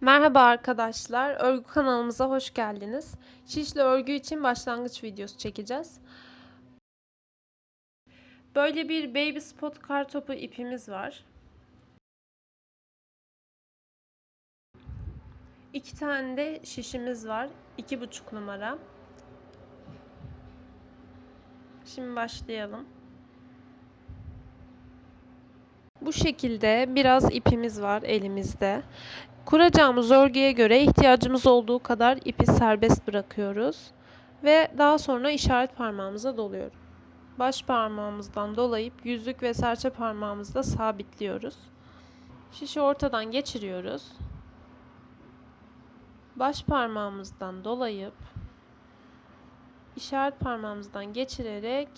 Merhaba arkadaşlar, örgü kanalımıza hoş geldiniz. Şişli örgü için başlangıç videosu çekeceğiz. Böyle bir baby spot kar topu ipimiz var. İki tane de şişimiz var. iki buçuk numara. Şimdi başlayalım. Bu şekilde biraz ipimiz var elimizde. Kuracağımız örgüye göre ihtiyacımız olduğu kadar ipi serbest bırakıyoruz. Ve daha sonra işaret parmağımıza doluyoruz. Baş parmağımızdan dolayıp yüzük ve serçe parmağımızla sabitliyoruz. Şişi ortadan geçiriyoruz. Baş parmağımızdan dolayıp işaret parmağımızdan geçirerek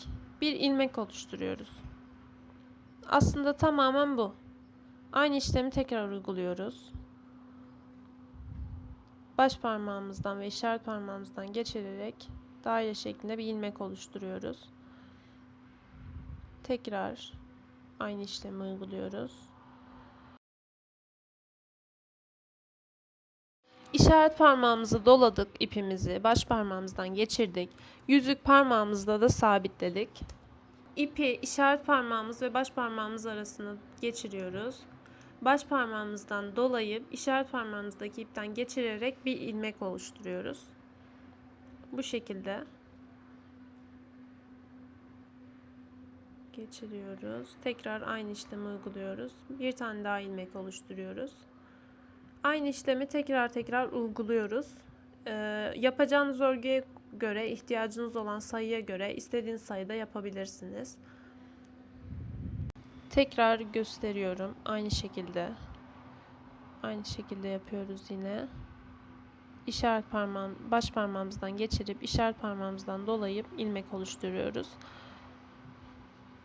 bir ilmek oluşturuyoruz. Aslında tamamen bu. Aynı işlemi tekrar uyguluyoruz. Baş parmağımızdan ve işaret parmağımızdan geçirerek daire şeklinde bir ilmek oluşturuyoruz. Tekrar aynı işlemi uyguluyoruz. İşaret parmağımızı doladık ipimizi, baş parmağımızdan geçirdik. Yüzük parmağımızla da sabitledik. İpi işaret parmağımız ve baş parmağımız arasına geçiriyoruz. Baş parmağımızdan dolayıp işaret parmağımızdaki ipten geçirerek bir ilmek oluşturuyoruz. Bu şekilde geçiriyoruz. Tekrar aynı işlemi uyguluyoruz. Bir tane daha ilmek oluşturuyoruz. Aynı işlemi tekrar tekrar uyguluyoruz. Ee, yapacağınız örgüye göre, ihtiyacınız olan sayıya göre istediğiniz sayıda yapabilirsiniz. Tekrar gösteriyorum. Aynı şekilde. Aynı şekilde yapıyoruz yine. İşaret parmağım, baş parmağımızdan geçirip işaret parmağımızdan dolayıp ilmek oluşturuyoruz.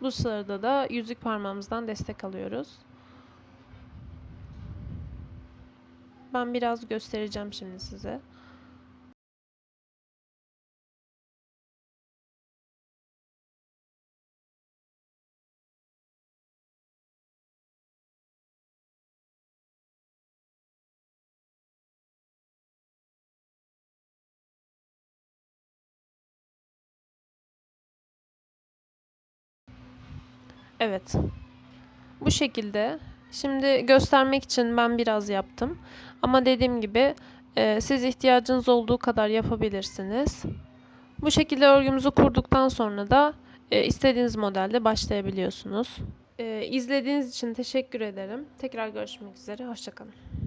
Bu sırada da yüzük parmağımızdan destek alıyoruz. Ben biraz göstereceğim şimdi size. Evet. Bu şekilde. Şimdi göstermek için ben biraz yaptım. Ama dediğim gibi e, siz ihtiyacınız olduğu kadar yapabilirsiniz. Bu şekilde örgümüzü kurduktan sonra da e, istediğiniz modelde başlayabiliyorsunuz. E, izlediğiniz için teşekkür ederim. Tekrar görüşmek üzere. Hoşçakalın.